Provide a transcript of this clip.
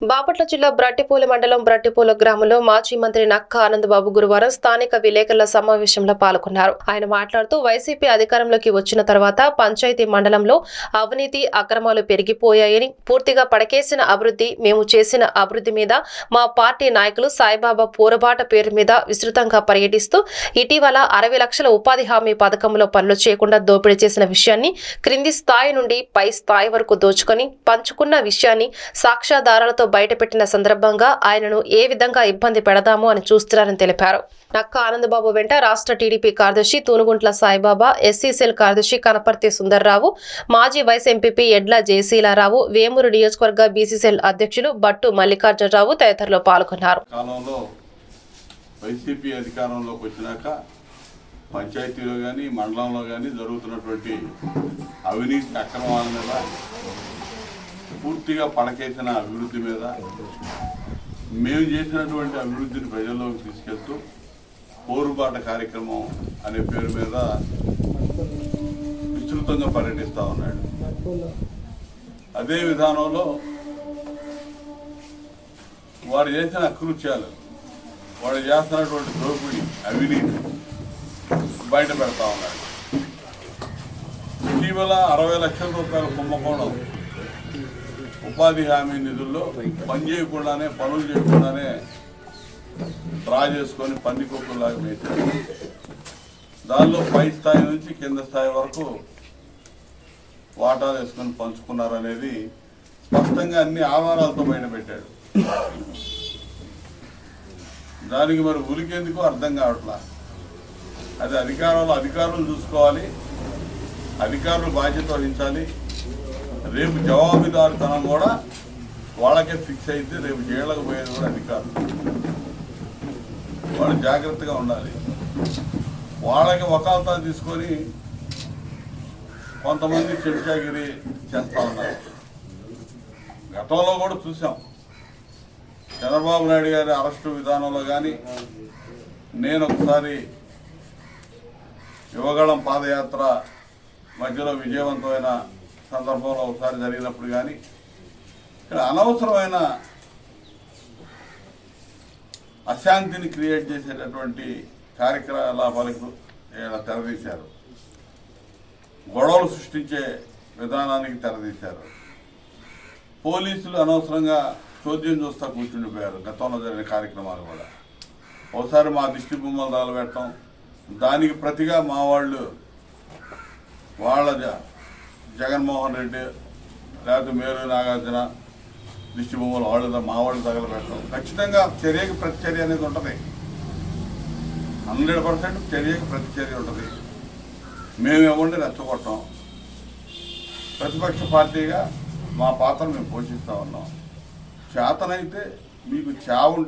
బాపట్ల జిల్లా బ్రట్టిపూల మండలం బ్రట్టిపూల గ్రామంలో మాజీ మంత్రి నక్క ఆనందబాబు గురువారం స్థానిక విలేకరుల సమావేశంలో పాల్గొన్నారు. ఆయన మాట్లాడుతూ వైసీపీ అధికారంలోకి వచ్చిన తర్వాత పంచాయతీ మండలంలో అవినీతి అక్రమాలు పెరిగిపోయాయని పూర్తిగా పడకేసిన అభివృద్ధి మేము చేసిన అభివృద్ధి మీద మా పార్టీ నాయకులు సాయిబాబా పూరబాట పేరు మీద విస్తృతంగా పర్యటిస్తూ ఇటీవల అరవై లక్షల ఉపాధి హామీ పథకంలో పనులు చేయకుండా దోపిడీ చేసిన విషయాన్ని క్రింది స్థాయి నుండి పై స్థాయి వరకు దోచుకొని పంచుకున్న విషయాన్ని సాక్ష్యాధారాలతో బయటపెట్టిన సందర్భంగా ఆయనను ఏ విధంగా ఇబ్బంది పెడదాము అని చూస్తున్నారని తెలిపారు. నక్క ఆనందబాబు వెంట రాష్ట్ర టీడీపీ కార్యదర్శి తూనుగుంట్ల సాయిబాబా ఎస్సీ సెల్ కార్యదర్శి కనపర్తి సుందర్రావు మాజీ వైస్ ఎంపీపీ ఎడ్ల జయశీలారావు వేమూరు నియోజకవర్గ బీసీసీఎల్ అధ్యక్షులు బట్టు మల్లికార్జునరావు తదితరులు పాల్గొన్నారు. వైసీపీ అధికారంలోకి వచ్చినాక పంచాయతీలో కానీ మండలంలో కానీ జరుగుతున్నటువంటి అవినీతి అక్రమాల మీద పూర్తిగా పడకేసిన అభివృద్ధి మీద మేము చేసినటువంటి అభివృద్ధిని ప్రజల్లోకి తీసుకెళ్తూ పోరుబాట కార్యక్రమం అనే పేరు మీద విస్తృతంగా పర్యటిస్తూ ఉన్నాడు. అదే విధానంలో వారు చేసిన అకృత్యాలు వాడు చేస్తున్నటువంటి దోపిడీ అవినీతి బయట పెడతా ఉన్నాడు. ఇటీవల అరవై లక్షల రూపాయల కుంభకోణం ఉపాధి హామీ నిధుల్లో పని చేయకుండానే పనులు చేయకుండానే డ్రా చేసుకొని పంది పెట్టారు దానిలో పై స్థాయి నుంచి కింద స్థాయి వరకు వాటాలు వేసుకొని పంచుకున్నారనేది స్పష్టంగా అన్ని ఆధారాలతో బయటపెట్టాడు దానికి మరి ఉలికేందుకు అర్థం కావట్లా. అది అధికారంలో అధికారులు చూసుకోవాలి అధికారులు బాధ్యత వహించాలి రేపు జవాబుదారుతనం కూడా వాళ్ళకే ఫిక్స్ అయితే రేపు జైళ్ళకు పోయేది కూడా అధికారులు వాళ్ళు జాగ్రత్తగా ఉండాలి. వాళ్ళకి వకాల్తా తీసుకొని కొంతమంది చెంచాగిరి చేస్తా ఉన్నారు. గతంలో కూడా చూసాం. చంద్రబాబు నాయుడు గారి అరెస్టు విధానంలో కానీ నేను ఒకసారి యువగళం పాదయాత్ర మధ్యలో విజయవంతమైన సందర్భంలో ఒకసారి జరిగినప్పుడు కానీ ఇక్కడ అనవసరమైన అశాంతిని క్రియేట్ చేసేటటువంటి కార్యకలాపాలకు ఇలా తెరదీశారు. గొడవలు సృష్టించే విధానానికి తెరదీశారు. పోలీసులు అనవసరంగా చోద్యం చూస్తా కూర్చుండిపోయారు గతంలో జరిగిన కార్యక్రమాలు కూడా. ఒకసారి మా దిష్టి బొమ్మలు తగలబెట్టడం దానికి ప్రతిగా మా వాళ్ళు వాళ్ళ జగన్మోహన్ రెడ్డి లేకపోతే మేలు నాగార్జున దిష్టి బొమ్మలు వాళ్ళు మా వాళ్ళు తగలబెట్టడం. ఖచ్చితంగా చర్యకి ప్రతిచర్య అనేది ఉంటుంది. హండ్రెడ్ పర్సెంట్ చర్యకి ప్రతిచర్య ఉంటుంది. మేము ఎవరిని రెచ్చగొట్టాం. ప్రతిపక్ష పార్టీగా మా పాత్ర మేము పోషిస్తూ ఉన్నాం. చేతనైతే మీకు చావు